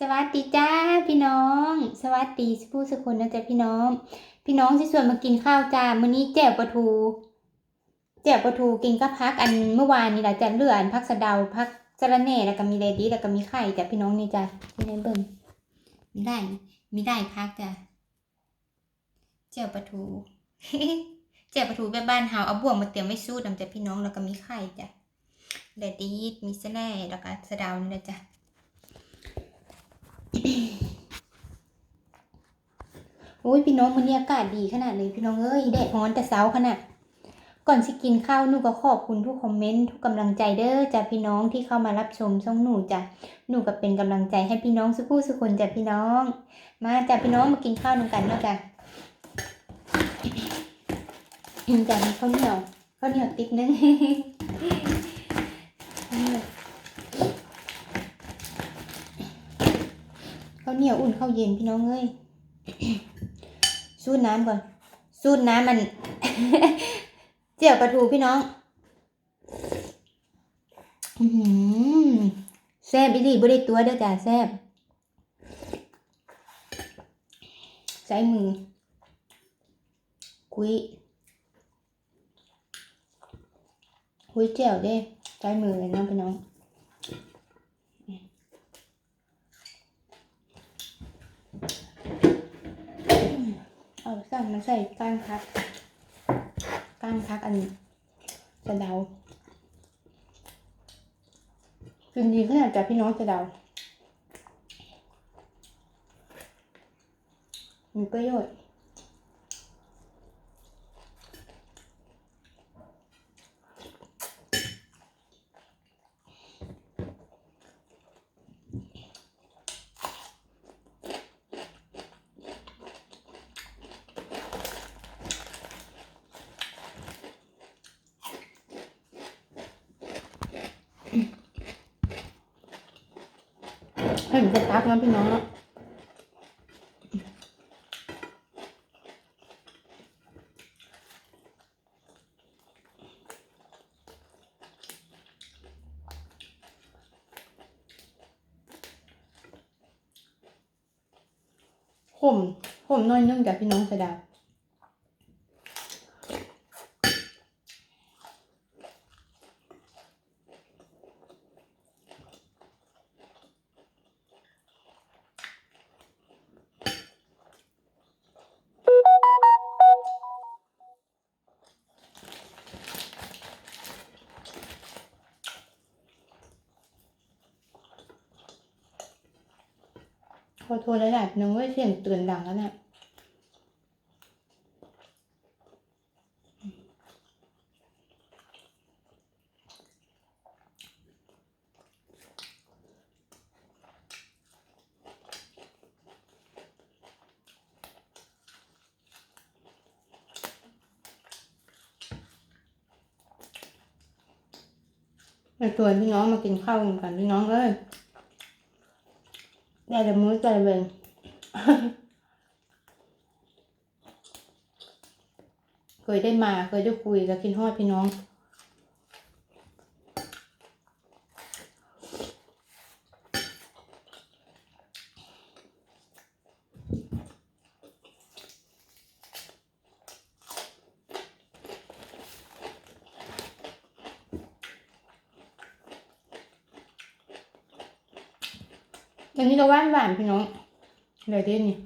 สวัสดีจ้าพี่น้อง สวัสดีผู้สุคนนะจ๊ะพี่น้อง พี่น้องที่ชวนมากินข้าวจ้ามื้อนี้แจ่วปลาทูแจ่วปลาทูกินกับพักอันเมื่อวานนี่แหละจ้ะเหลืออันพักสะเดาพักสะระแหน่แล้วก็มีเลดี้แล้วก็มีไข่จ้ะพี่น้องนี่จ้ะพี่น้องเบิ่งมีได้มีได้พักจ้ะแจ่วปลาทูแจ่วปลาทูแบบบ้านเฮาเอาบ่วงมาเตรียมไว้สู้นำจ้ะพี่น้องแล้วก็มีไข่จ้ะเลดี้มีสะแหน่แล้วก็สะเดานี่แหละจ้ะ โอ้ยพี่น้องมันนี้อากาศดีขนาดเลยพี่น้องเอ้ยแดดร้อนแต่เช้าขนาดก่อนสิกินข้าวหนูก็ขอบคุณทุกคอมเมนต์ทุกกำลังใจเด้อจ้ะพี่น้องที่เข้ามารับชมช่องหนูจ้ะหนูก็เป็นกำลังใจให้พี่น้องสุขูสุคนจ้ะพี่น้อง มาจ้ะพี่น้องมากินข้าวนำกันเนาะจ้ะจ้ะมีข้าวเหนียวข้าวเหนียวติ๊กนึง ข้าว เหนียวอุ่นข้าวเย็นพี่น้องเอ้ยสูดน้ำก่อน สูดน้ำมัน เจียวปลาทูพี่น้องแซ่บอีหลีบ่ได้ตัวเด้อจ้าแซ่บใช้มือ คุย คุยเจียวเด้ใช้มือเลยนะพี่น้อง เอาสั่ง มาใส่ก้านพักก้านพักอันสะเดากินดีขนาดจากพี่น้องสะเดามีประโยชน์ เห็นจะตักนะพี่น้องผมผมน้อยนึ่งจากพี่น้องสะดา อโทษหลายๆพี่น้องเว่าเสียงเตือนดังแล้วเนี่ยไปชวนพี่น้องมากินข้าวกันพี่น้องเอ้ย ได้แต่มื้อใจเวงเคยได้มาเคยได้คุยแล้วกินฮอดพี่น้อง ตอนนี้ก็หวานหวานพี่น้องเลยเด้นี่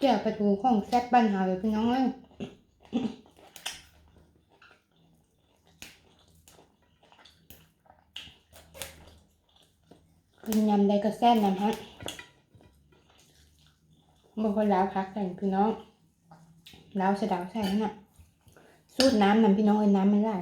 แจ่วปลาทูของแซ่บบ้านเฮาเลยพี่น้องเอ้ยกินยำใดก็แซ่บนำฮะบางคนล้าวพักใส่พี่น้องล้าวสะดาวใส่นั่นน่ะสูตรน้ำนำพี่น้องเอ้ยน้ำไม่ได้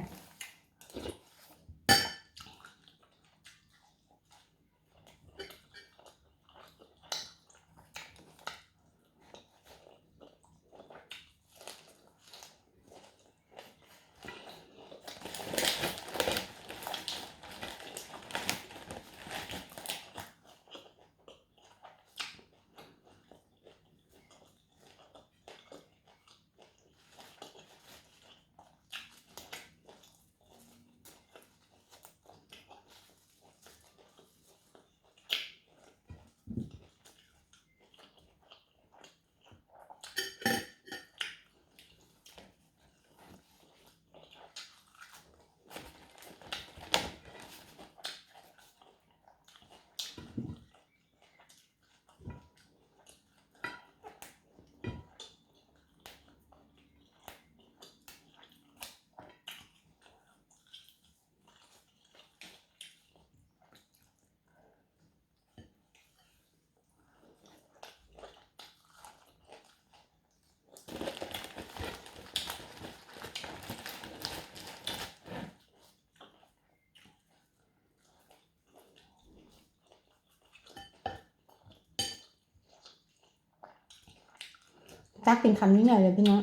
จักเป็นคำนี้หน่อยเลยพี่น้อง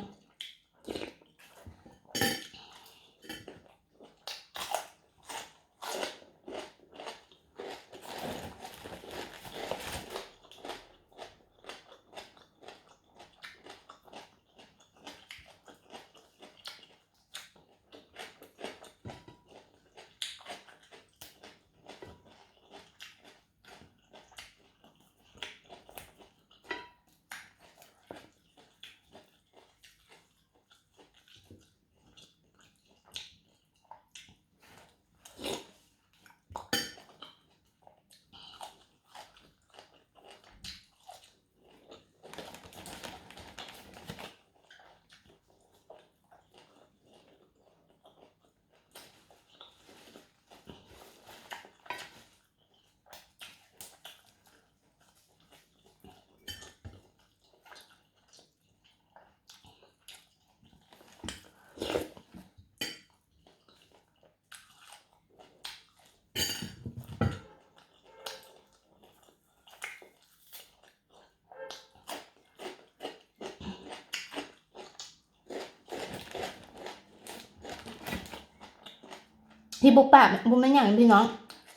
ที่บุกปากบุกไม่อย่างพี่น้อง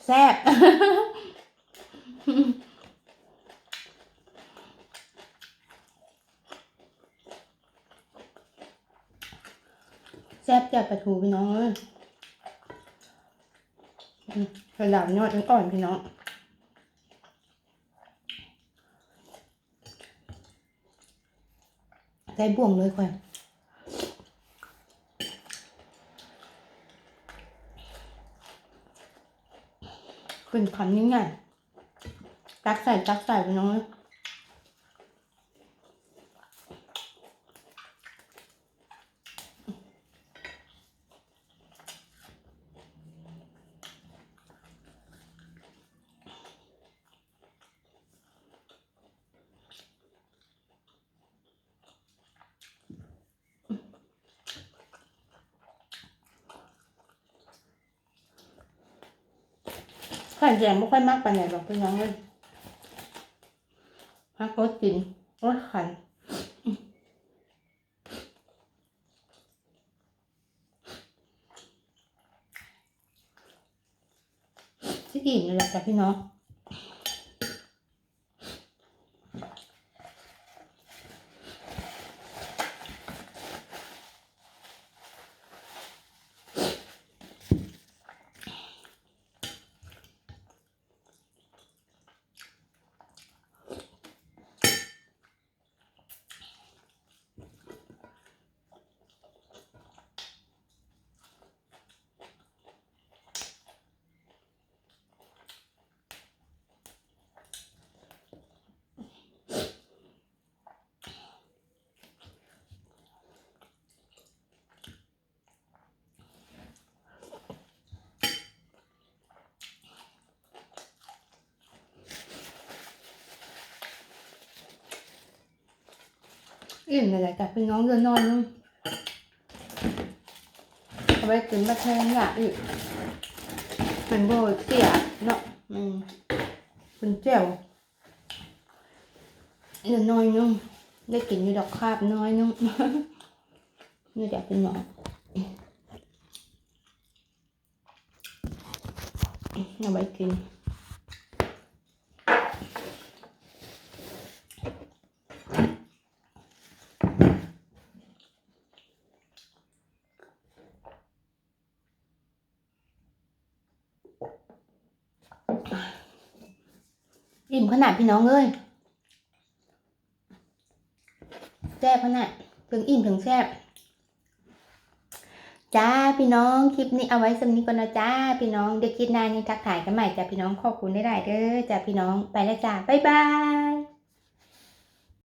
แซ่บแซ่บจากปลาทูพี่น้องเอ้ยอืมกระดาษยอดอ่อนๆพี่น้องใส่บ่วงเลยค่อย เป็นคำนี้ไงตักใส่ตักใส่ไปน้องเอ้ย ไข่แดงไม่ค่อยมากไปไหนหรอกพี่น้องเลยพักรสกินรสขันที่กินนี่แหลยจ้ะพี่น้อง อิ่มเลยแหละจ้ะพี่น้องเดินนอนนึงเอาไปกินมาแทนอยากอีกเป็นโบเสียเนาะอืมเป็นแจ่วเดินน้อยนึงได้กินอยู่ดอกคาบน้อยนึงนี่จะเป็นหนองเอาไปกิน อิ่มขนาดพี่น้องเอ้ยแซ่บขนาดถึงอิ่มถึงแซ่บจ้าพี่น้องคลิปนี้เอาไว้สำนี้ก่อนนะจ้าพี่น้องเดี๋ยวคลิปหน้านี้ทักทายกันใหม่จ้าพี่น้องขอบคุณได้หลยเด้อจ้าพี่น้องไปแล้วจ้าบ๊ายบาย